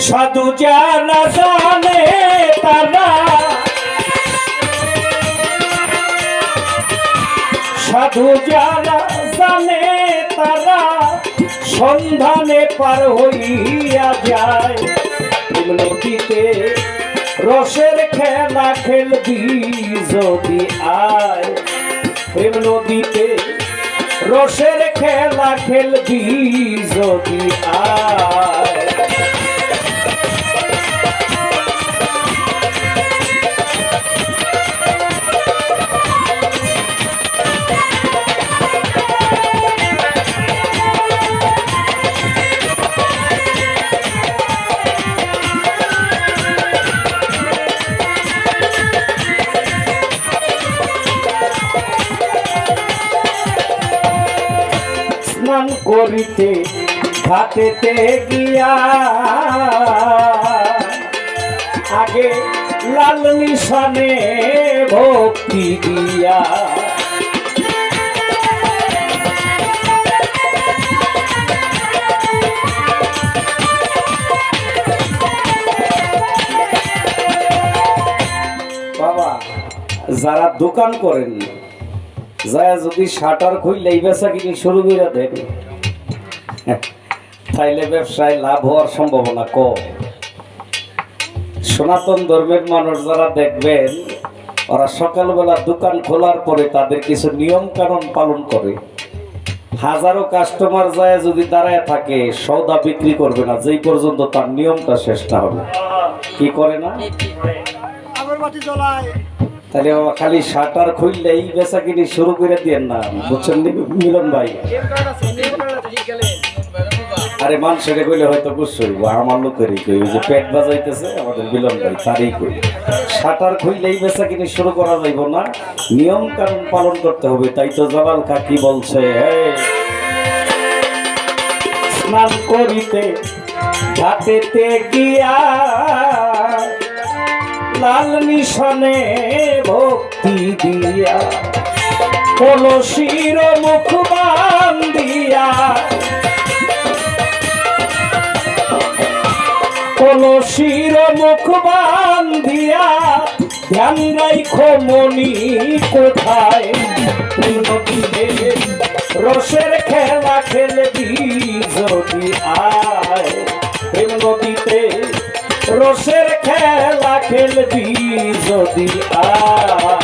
সাধু যারা জানে তারা। সাধু যারা জানে তারা। সন্ধানে পার হইয়া যায়। নদীতে রসের খেলা খেলবি যদি আয়। প্রেম নদীতে রসের খেলা খেলবি যদি আয়। করিতে ঘাটেতে গিয়া। আগে লাল নিশানে ভক্তি দিয়া। বাবা, যারা দোকান করেন, যায় যদি শাটার খুললে এই বেচা কিনি শুরু করে দেন। তাইলে ব্যবসায় লাভ হওয়ার সম্ভাবনা কম। সনাতন ধর্মের মানুষ যারা দেখবেন ওরা সকালবেলা দোকান খোলার পরে তাদের কিছু নিয়ম কানুন পালন করে। হাজারো কাস্টমার যায় যদি দাঁড়ায় থাকে সৌদা বিক্রি করবে না। যেই পর্যন্ত তার নিয়মটা শেষ না হবে। কি করে না? তাহলে বাবা খালি শাটার খুললেই বেচা কিনি শুরু করে দিয়েন না। বুঝছেন মিলন ভাই? আরে মানুষের কইলে হয়তো বুঝছই আমার লোকেরই কই যে পেট বাজাইতেছে আমাদের মিলন ভাই তারই কই। শাটার খুললেই বেচা কিনে শুরু করা যাইব না নিয়ম কানুন পালন করতে হবে তাই তো জালাল কাকি বলছে "এই, স্নান করিতে ঘাটেতে গিয়া লাল মিশনে ভক্তি দিয়া কলসির মুখ বান্দিয়া কলসির মুখ বান্ধিয়া ধ্যান রাইখো মনি কোথায়? রসের খেলা খেলবি যদি আয়। প্রেম নদীতে রসের খেলা খেলবি যদি আয়।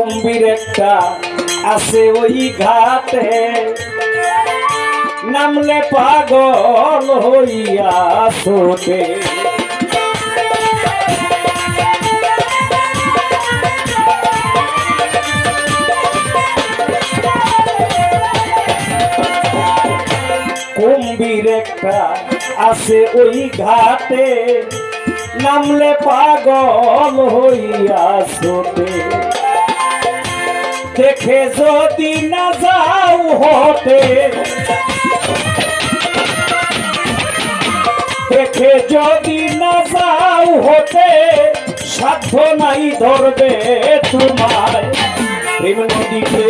কুম্ভীর একটা আছে ওই ঘাটে। নামলে পাগল হইয়া ছোটে কুম্ভীর একটা আছে ওই ঘাটে। নামলে পাগল হইয়া ছোটে দেখে যদি না যাও হতে। দেখে যদি না যাও হতে, সাধ্য নাই ধরবে তোমার প্রেম নদীতে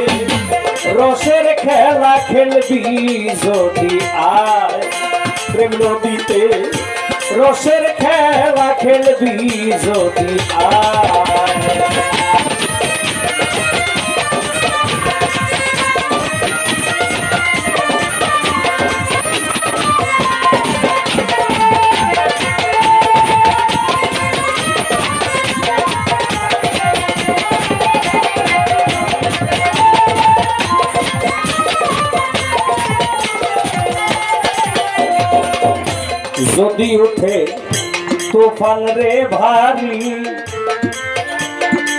রসের খেলা খেলবি যদি আয়। প্রেম নদীতে রসের খেলা খেলবি যদি আয়। যদি উঠে তুফান রে ভারী,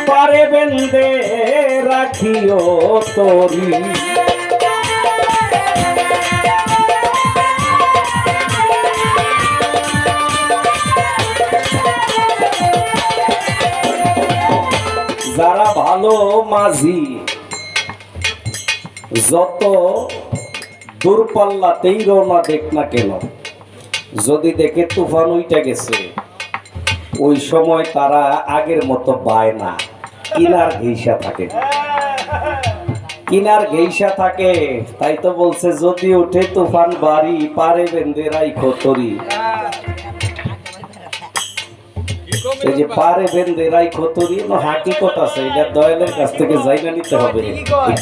পারে বেন্দে রাখিও তরি। যারা ভালো মাঝি, যত দূরপাল্লাতেই রওনা দেখ না কেন যদি দেখে তুফান উইটা গেছে, ওই সময় তারা আগের মতো বায় না। কিনার ঘেইসা থাকে। কিনার ঘেইসা থাকে, তাই তো বলছে, যদি ওঠে তুফান বাড়ি, পারে বেঁধে রাইখো তরি। এই যে পারে বেঁধে রাইখো তরি হাকিকত আছে, এটা দয়ালের কাছ থেকে জায়গা নিতে হবে।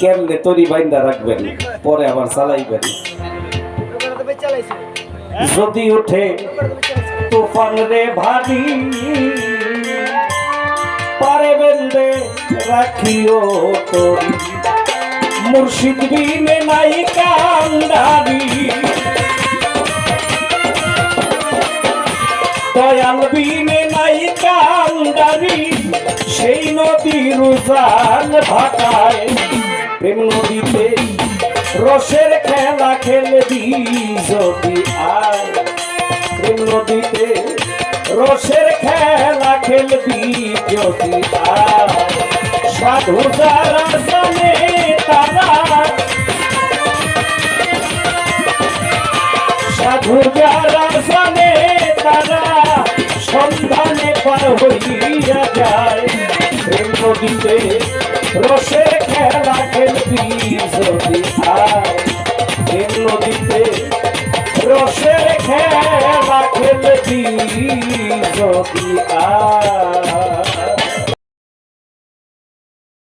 কেমনে তরি বাইন্দা রাখবেন, পরে আবার চালাইবেন। দোকানে তো বেচা লাইছে যদি উঠে তুফান রে ভারী, পারে বেঁধে রাখিও তরি। মুর্শিদ বিনে নাই কান্দারি। দয়াল বিনে নাই কান্দারি, সেই নদীর উজান ভাটায়। প্রেম নদীতে রসের খেলা খেলবি যদি আয় প্রেম নদীতে রসের খেলা খেলবি যদি আয় সাধু যারা জানে তারা। সাধু যারা জানে তারা সন্ধানে পার হইয়া যায়। প্রেম নদীতে রসের খেলা খেলবি যদি রসের আ আয়